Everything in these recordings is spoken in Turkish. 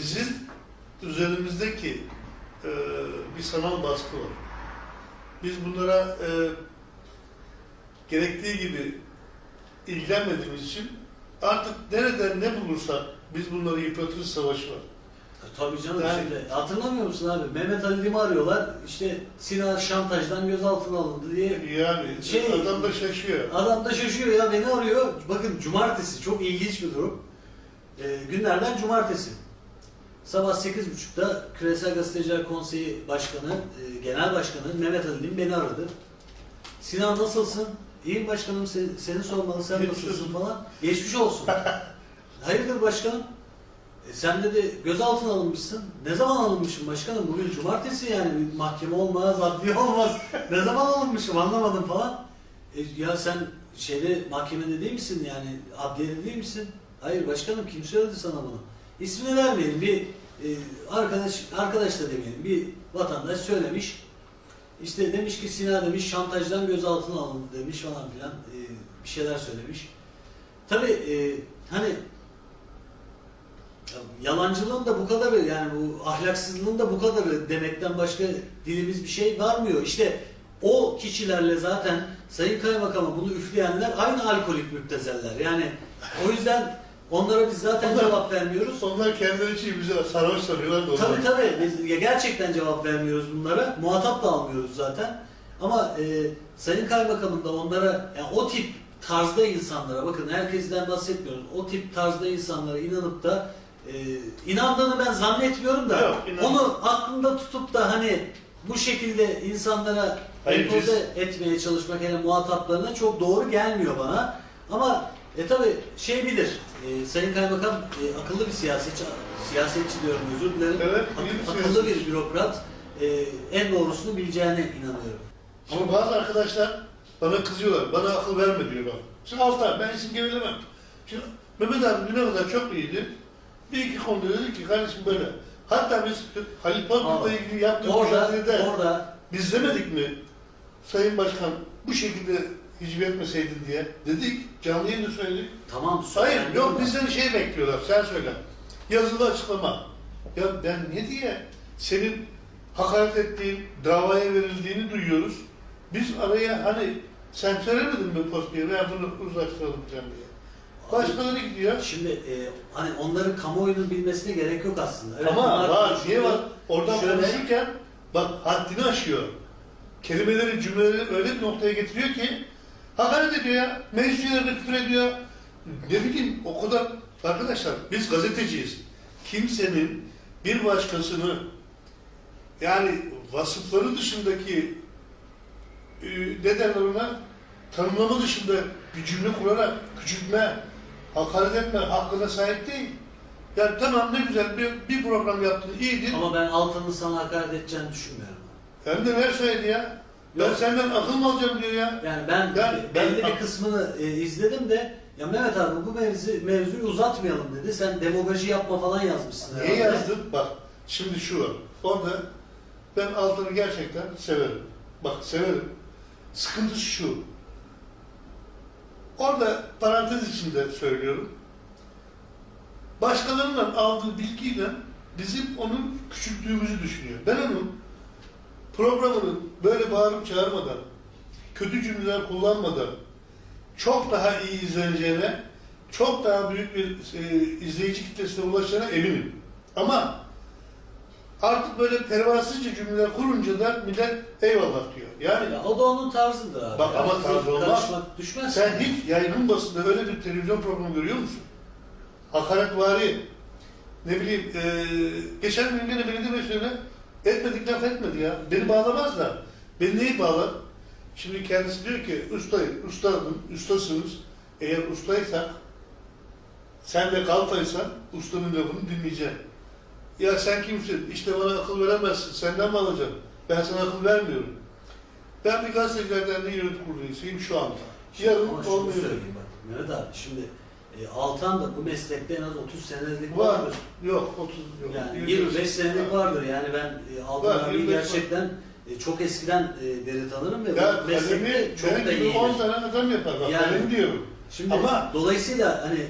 bizim üzerimizdeki e, bir sanal baskı var. Biz bunlara e, gerektiği gibi ilgilenmediğimiz için artık nereden ne bulursak biz bunları yıpratırız savaşı var. Tabii canım Yani- şimdi hatırlamıyor musun abi? Mehmet Ali Dim'i arıyorlar. İşte Sinan şantajdan gözaltına alındı diye. Yani Şey- adam da şaşıyor. Adam da şaşıyor ya beni arıyor. Bakın cumartesi çok ilginç bir durum. Ee, günlerden cumartesi. Sabah 8.30'da Küresel Gazeteciler Konseyi Başkanı, e, Genel Başkanı Mehmet Ali Dim beni aradı. Sinan nasılsın? İyiyim başkanım seni, seni sormalı sen nasılsın falan. Geçmiş olsun. Hayırdır başkanım? E, sen dedi gözaltına alınmışsın. Ne zaman alınmışım başkanım? Bugün cumartesi yani bir mahkeme olmaz, adliye olmaz. ne zaman alınmışım anlamadım falan. E, ya sen şeyde mahkemede değil misin yani adliyede değil misin? Hayır başkanım kim söyledi sana bunu? İsmini vermeyelim bir e, arkadaş arkadaş da demeyelim bir vatandaş söylemiş. İşte demiş ki Sina demiş şantajdan gözaltına alındı demiş falan filan e, bir şeyler söylemiş. Tabii e, hani ya Yalancılığın da bu kadarı yani bu ahlaksızlığın da bu kadarı demekten başka dilimiz bir şey varmıyor. İşte o kişilerle zaten Sayın Kaymakam'a bunu üfleyenler aynı alkolik müptezeller. Yani o yüzden onlara biz zaten Onlar- cevap vermiyoruz. Onlar kendileri için bize sarhoş sanıyorlar da Tabii onlar. tabii biz ya gerçekten cevap vermiyoruz bunlara. Muhatap da almıyoruz zaten. Ama e, Sayın Kaymakam'ın da onlara yani o tip tarzda insanlara bakın herkesten bahsetmiyoruz. O tip tarzda insanlara inanıp da e, inandığını ben zannetmiyorum da Yok, onu aklında tutup da hani bu şekilde insanlara Hayır, empoze etmeye çalışmak yani muhataplarına çok doğru gelmiyor bana. Ama e tabi şey bilir, e, Sayın Kaymakam e, akıllı bir siyasetçi, siyasetçi diyorum özür dilerim. Evet, Ak- bir akıllı bir bürokrat e, en doğrusunu bileceğine inanıyorum. Ama bazı arkadaşlar bana kızıyorlar, bana akıl verme diyorlar. Şimdi Altan, ben isim gevelemem. Şimdi Mehmet abi düne kadar çok iyiydi. Bir iki konuda dedi ki kardeşim böyle. Hatta biz Halil Ama ilgili yaptığımız Orada, mücadelede orada biz demedik mi Sayın Başkan bu şekilde hicv etmeseydin diye dedik. Canlı yayında söyledik. tamam Hayır, yok de. bizden şey bekliyorlar, sen söyle. Yazılı açıklama. Ya ben ne diye senin hakaret ettiğin, davaya verildiğini duyuyoruz. Biz araya hani sen söylemedin mi postaya veya bunu uzlaştıralım falan diye. Başkaları gidiyor. Şimdi e, hani onların kamuoyunun bilmesine gerek yok aslında. Evet, Ama var, niye var? Oradan Şöyle- konuşurken bak haddini aşıyor. Kelimeleri, cümleleri öyle bir noktaya getiriyor ki hakaret ediyor ya. Meclisçilere küfür ediyor. Ne bileyim o kadar... Arkadaşlar biz gazeteciyiz. Kimsenin bir başkasını yani vasıfları dışındaki e, ne derler ona tanımlama dışında bir cümle kurarak küçültme, hakaret etme hakkına sahip değil. Yani tamam ne güzel bir, bir program yaptın iyiydi. Ama ben Altan'ın sana hakaret edeceğini düşünmüyorum. Hem de ver söyledi ya. Ben senden akıl mı alacağım diyor ya. Yani ben, Ben- belli ben- bir kısmını e, izledim de ya Mehmet abi bu mevzu, mevzuyu uzatmayalım dedi. Sen demagoji yapma falan yazmışsın Niye herhalde. yazdın? Bak şimdi şu var. Orada ben Altan'ı gerçekten severim. Bak severim. Sıkıntı şu. Orada parantez içinde söylüyorum. Başkalarından aldığı bilgiyle bizim onun küçülttüğümüzü düşünüyor. Ben onun programını böyle bağırıp çağırmadan, kötü cümleler kullanmadan çok daha iyi izleneceğine, çok daha büyük bir e, izleyici kitlesine ulaşacağına eminim. Ama artık böyle pervasızca cümleler kurunca da millet eyvallah diyor. Yani Ya o da onun tarzıdır abi. Bak ama tarzı olmaz. Düşmez. sen hiç yaygın basında öyle bir televizyon programı görüyor musun? Hakaretvari, ne bileyim, e, geçen gün yine belediye başkanı etmedik laf etmedi ya. Beni bağlamaz da. Beni neyi bağlar? Şimdi kendisi diyor ki, ustayım, ustadım, ustasınız. Eğer ustaysak, sen de kalfaysan, ustanın lafını dinleyeceksin. Ya sen kimsin? İşte bana akıl veremezsin. Senden mi alacağım? Ben sana akıl vermiyorum. Ben bir gazetecilerden de yönetim kurulu üyesiyim şu anda. Yarın bak Mehmet abi şimdi e, Altan da bu meslekte en az 30 senelik Var. vardır. Yok 30 yok. Yani 25 senelik vardır. Yani ben e, Altan Var, abi 25 var. gerçekten e, çok eskiden e, beri tanırım ve Ya bu meslekte kalemi çok benim da gibi iyidir. 10 tane adam yapar. Bak Yani- kalem diyorum. Şimdi Ama- dolayısıyla hani e,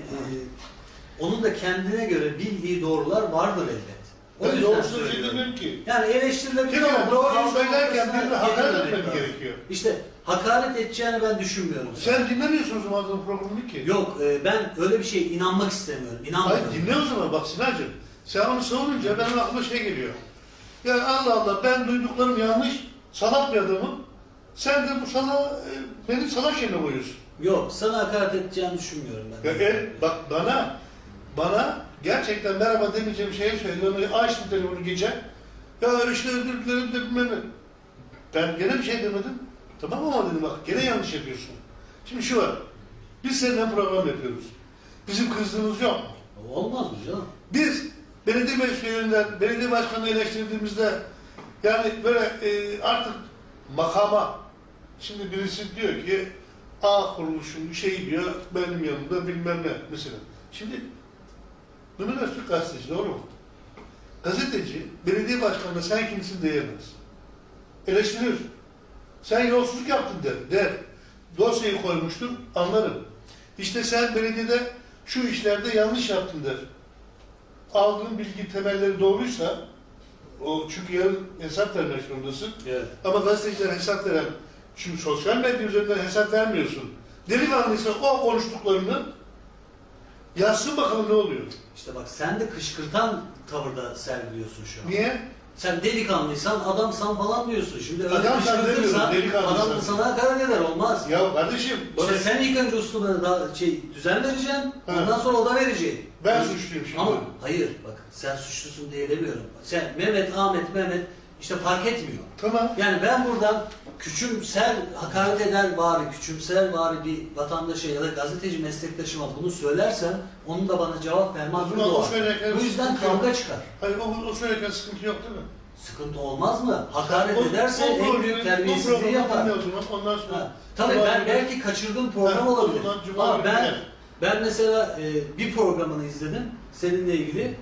onun da kendine göre bildiği doğrular vardır elbet. O Ben yüzden doğrusunu şey söylüyorum. ki. Yani eleştirilebilir Peki ama doğru doğru söylerken hakaret etmem gerekiyor. İşte hakaret edeceğini ben düşünmüyorum. Sen dinlemiyorsun o zaman adamın programını ki. Yok e, ben öyle bir şeye inanmak istemiyorum. Hayır İnanmıyorum. dinle o zaman bak Sinancığım. Sen onu savununca benim aklıma şey geliyor. Ya Allah Allah ben duyduklarım yanlış, salak bir adamım. Sen de bu sana beni salak yerine koyuyorsun. Yok sana hakaret edeceğini düşünmüyorum ben. Ya el, bak bana bana gerçekten merhaba demeyeceğim şeyi söyledi. Onu açtım telefonu gece. Ya işte özür dilerim de bilmem ne. Ben gene bir şey demedim. Tamam ama dedim bak gene yanlış yapıyorsun. Şimdi şu var. Biz seninle program yapıyoruz. Bizim kızdığımız yok. Olmaz mı canım? Biz belediye meclisinden, belediye başkanını eleştirdiğimizde yani böyle e, artık makama şimdi birisi diyor ki A kuruluşun şeyi diyor benim yanımda bilmem ne mesela. Şimdi Öztürk gazeteci doğru mu? Gazeteci belediye başkanına sen kimsin diyemez. Eleştirir. Sen yolsuzluk yaptın der. der. Dosyayı koymuştur anlarım. İşte sen belediyede şu işlerde yanlış yaptın der aldığın bilgi temelleri doğruysa o çünkü yarın hesap vermek zorundasın. Evet. Ama gazeteciler hesap veren çünkü sosyal medya üzerinden hesap vermiyorsun. Delikanlıysa o konuştuklarını yazsın bakalım ne oluyor. İşte bak sen de kışkırtan tavırda sergiliyorsun şu an. Niye? Sen delikanlıysan adamsan falan diyorsun. Şimdi öyle Adamsan kışkırtırsan demiyorum, delikanlıysan. adam da sana hakaret eder olmaz. Ya kardeşim bana, İşte sen ilk önce uslubuna da şey düzen vereceksin. Ondan sonra o da verecek. ben suçluyum şimdi. Ama hayır bak sen suçlusun diye demiyorum. Sen Mehmet, Ahmet, Mehmet işte fark etmiyor. Tamam. Yani ben buradan küçümser, hakaret eder bari, küçümser bari bir vatandaşa ya da gazeteci meslektaşıma bunu söylersem onun da bana cevap verme hakkı o söylerken Bu yüzden sıkıntı yok. kavga çıkar. Hayır o, o söylerken sıkıntı yok değil mi? Sıkıntı olmaz mı? Hakaret O- ederse o en büyük o terbiyesizliği yapar. Ondan sonra Ha, Tabii Cuma ben günü- belki kaçırdığım program Ha, o olabilir. zaman Cuma Ama günü ben gel. ben mesela e, bir programını izledim seninle ilgili.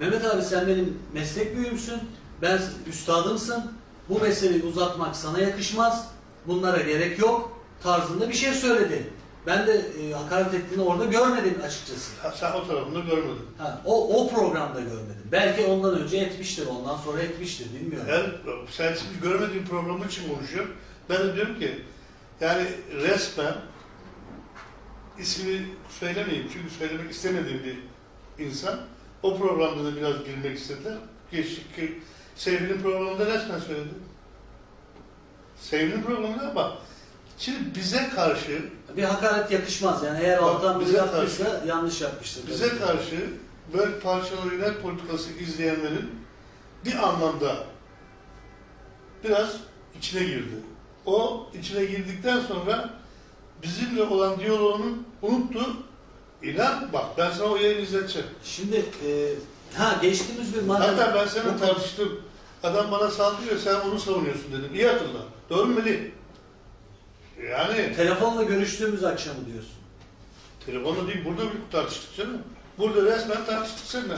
Mehmet abi sen benim meslek büyüğümsün. Ben üstadımsın. Bu meseleyi uzatmak sana yakışmaz. Bunlara gerek yok tarzında bir şey söyledi. Ben de e, hakaret ettiğini orada görmedim açıkçası. Ha, sen o tarafını görmedin. Ha, o, o programda görmedim. Belki ondan önce etmiştir, ondan sonra etmiştir bilmiyorum. Ben, sen şimdi görmediğin programı için konuşuyorum. Ben de diyorum ki yani resmen ismini söylemeyeyim çünkü söylemek istemediğim bir insan o programda da biraz girmek istediler. Geçtik ki Sevgili programında resmen söyledi. Sevgili programında ama şimdi bize karşı Bir hakaret yakışmaz yani eğer Bak, biri bize yaptıysa yanlış yapmıştır. bize tabii. karşı böyle parçalı iler politikası izleyenlerin bir anlamda biraz içine girdi. O içine girdikten sonra bizimle olan diyaloğunu unuttu. İnan bak ben sana o yayını izleteceğim. Şimdi e, ha geçtiğimiz gün madem... Hatta ben Bu- tartıştım. Adam bana saldırıyor sen onu savunuyorsun dedim. İyi hatırla. Doğru mu Melih? Yani Telefonla görüştüğümüz akşamı diyorsun. telefonla değil burada bir tartıştık canım. Burada resmen tartıştık seninle.